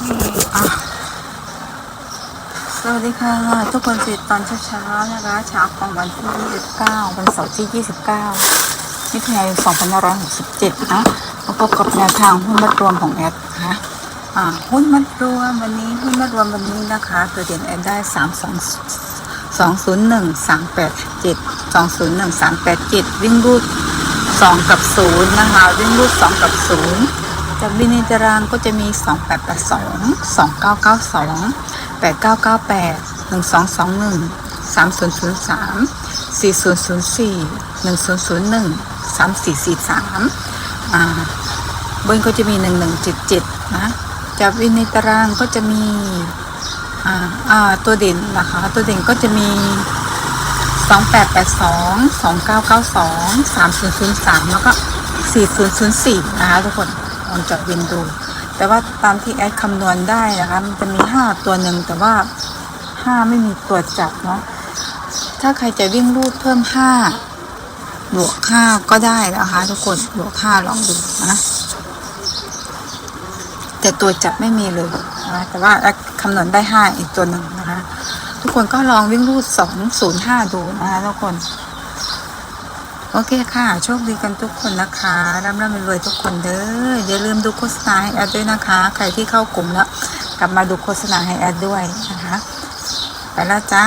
สวัสดีค่ะ ทุกคนสิตอนเช้าๆนะคะเช้าของวันที่ 29 วันเสาร์ที่ 29มิถุนายน2567 นะมาพบกับแนวทางหุ้นมัดรวมของแอดนะคะหุ้นมัดรวมวันนี้หุ้นมัดรวมวันนี้นะคะตัวเด่นแอดได้ 3 2 201 387 201 387 วิ่งรูด 2 กับ 0 นะคะ วิ่งรูด 2 กับ 0 จากบินในตารางก็จะมี 2882 2992 8998 1221 3003 4004 1001 3443อ่าเบนก็จะมี 1177 นะจากวินในตารางก็จะมีอ่าอ่าตัวเด่นนะคะ ตัวเด่นก็จะมี 2882 2992 3003 แล้วก็ 4004 นะคะทุกคน ลองจับวินดู แต่ว่าตามที่แอดคำนวณได้นะคะ มันจะมี 5 ตัวหนึ่งแต่ว่า 5 ไม่มีตัวจับเนาะถ้าใครจะวิ่งรูดเพิ่ม 5 บวก 5 ก็ได้นะคะ ทุกคนบวก 5 ลองดูนะแต่ตัวจับไม่มีเลยนะคะแต่ว่าแอดคำนวณได้ 5 อีกตัวหนึ่งนะคะ ทุกคนก็ลองวิ่งรูด 205 ดูนะคะทุกคน โอเคค่ะ โชคดีกันทุกคนนะคะร่ำร่ำรวยทุกคนเด้ออย่าลืมดูโฆษณาให้แอดด้วยนะคะ ใครที่เข้ากลุ่มแล้ว กลับมาดูโฆษณาให้แอดด้วยนะคะ ไปแล้วจ้า